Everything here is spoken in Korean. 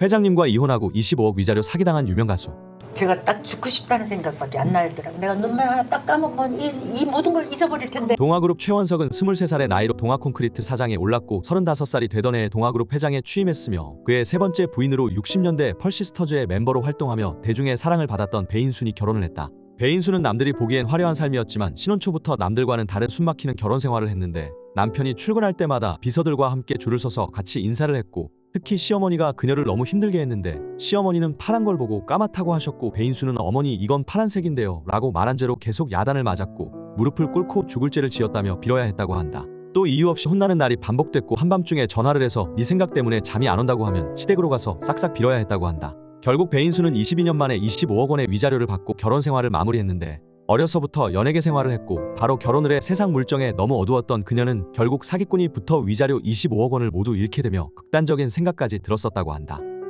회장님과 이혼하고 25억 위자료 사기당한 유명 가수. 제가 딱 죽고 싶다는 생각밖에 안 나더라고. 내가 눈만 하나 딱 감으면 이, 이 모든 걸 잊어버릴 텐데. 동아그룹 최원석은 23살의 나이로 동아콘크리트 사장에 올랐고 35살이 되던 해에 동아그룹 회장에 취임했으며 그의 세 번째 부인으로 60년대 펄시스터즈의 멤버로 활동하며 대중의 사랑을 받았던 배인순이 결혼을 했다. 배인수는 남들이 보기엔 화려한 삶이었지만 신혼 초부터 남들과는 다른 숨막히는 결혼 생활을 했는데 남편이 출근할 때마다 비서들과 함께 줄을 서서 같이 인사를 했고 특히 시어머니가 그녀를 너무 힘들게 했는데 시어머니는 파란 걸 보고 까맣다고 하셨고 배인수는 어머니 이건 파란색인데요 라고 말한 죄로 계속 야단을 맞았고 무릎을 꿇고 죽을 죄를 지었다며 빌어야 했다고 한다. 또 이유 없이 혼나는 날이 반복됐고 한밤중에 전화를 해서 네 생각 때문에 잠이 안 온다고 하면 시댁으로 가서 싹싹 빌어야 했다고 한다. 결국 배인수는 22년 만에 25억 원의 위자료를 받고 결혼 생활을 마무리했는데 어려서부터 연예계 생활을 했고 바로 결혼을 해 세상 물정에 너무 어두웠던 그녀는 결국 사기꾼이 붙어 위자료 25억 원을 모두 잃게 되며 극단적인 생각까지 들었었다고 한다.